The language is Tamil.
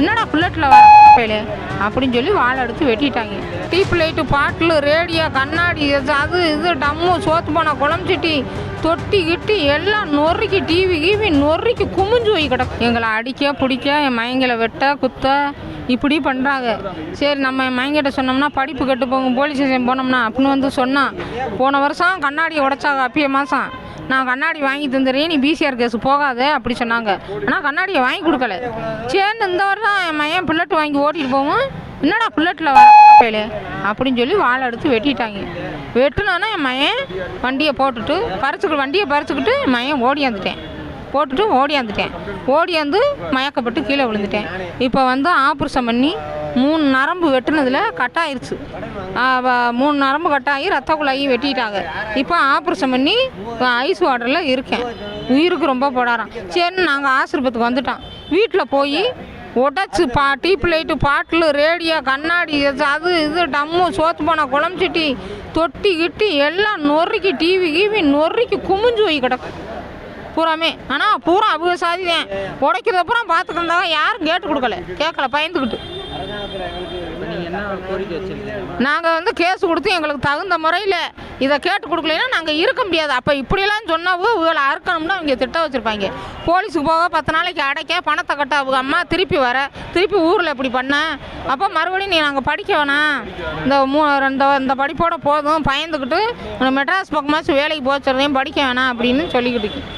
என்னடா புல்லட்டில் வர பையலே அப்படின்னு சொல்லி வாழை எடுத்து வெட்டிட்டாங்க. டீப் லைட்டு பாட்டில் ரேடியோ கண்ணாடி அது இது டம்மு சோத்து போன குழம்புச்சிட்டி தொட்டி கிட்டி எல்லாம் நொறுக்கி டிவி கீவி நொறுக்கி குமிஞ்சு போய் கிடக்கும் எங்களை அடிக்க பிடிக்க என் மயங்களை வெட்ட குத்த இப்படி பண்ணுறாங்க சரி நம்ம என் மயங்கிட்ட சொன்னோம்னா படிப்பு கெட்டு போங்க போலீஸ் ஸ்டேஷன் போனோம்னா அப்படின்னு வந்து சொன்னான். போன வருஷம் கண்ணாடியை உடைச்சாங்க அப்பிய மாதம் நான் கண்ணாடி வாங்கி தந்துடுறேன் நீ பிசிஆர் கேஸ் போகாத அப்படி சொன்னாங்க. ஆனால் கண்ணாடியை வாங்கி கொடுக்கல. சரின்னு இந்த வருடம் என் மையன் புல்லட் வாங்கி ஓட்டிட்டு போவோம். என்னடா புல்லட்டில் வர அப்படின்னு சொல்லி வாழை எடுத்து வெட்டிட்டாங்க. வெட்டினோன்னா என் மையன் வண்டியை போட்டுட்டு பறிச்சுக்கிட்டு வண்டியை பறிச்சுக்கிட்டு என் மயன் ஓடியாந்துட்டேன் போட்டுட்டு ஓடியாந்துட்டேன் ஓடியாந்து மயக்கப்பட்டு கீழே விழுந்துட்டேன். இப்போ வந்து ஆப்ரேஷன் பண்ணி மூணு நரம்பு வெட்டினதில் கட்டாயிருச்சு. மூணு நரம்பு கட்டாகி ரத்த குழாயி வெட்டிட்டாங்க. இப்போ ஆப்ரேஷன் பண்ணி ஐஸ் வாட்டரில் இருக்கேன். உயிருக்கு ரொம்ப போடாராம். சரின்னு நாங்கள் ஆசிரமத்துக்கு வந்துட்டோம். வீட்டில் போய் உடச்சி பா டீப் லைட்டு பாட்டில் ரேடியோ கண்ணாடி அது இது டம்மு சோத்து போன குழம்புச்சிட்டி தொட்டி கிட்டி எல்லாம் நொறுக்கி டிவி கீவி நொறுக்கி குமிஞ்சு போய் கிடக்கும் பூராமே. ஆனால் பூரா அவங்க சாதி தான் உடைக்கிறத பூரா யாரும் கேட்டு கொடுக்கல. கேட்கல பயந்துக்கிட்டு நாங்கள் வந்து கேஸ் கொடுத்து எங்களுக்கு தகுந்த முறையில் இதை கேட்டு கொடுக்கலைன்னா நாங்கள் இருக்க முடியாது. அப்போ இப்படியெல்லாம் சொன்னாவோ இவளை அறுக்கணும்னு அவங்க திட்டம் வச்சுருப்பாங்க. போலீஸுக்கு போக பத்து நாளைக்கு அடைக்க பணத்தை கட்ட அவங்க அம்மா திருப்பி வர திருப்பி ஊரில் இப்படி பண்ண. அப்போ மறுபடியும் நீ நாங்கள் படிக்க வேணாம். இந்த மூ இந்த இந்த படிப்போட போதும் பயந்துக்கிட்டு மெட்ராஸ் பக்கமாச்சும் வேலைக்கு போச்சுறதையும் படிக்க வேணாம் அப்படின்னு சொல்லிக்கிட்டு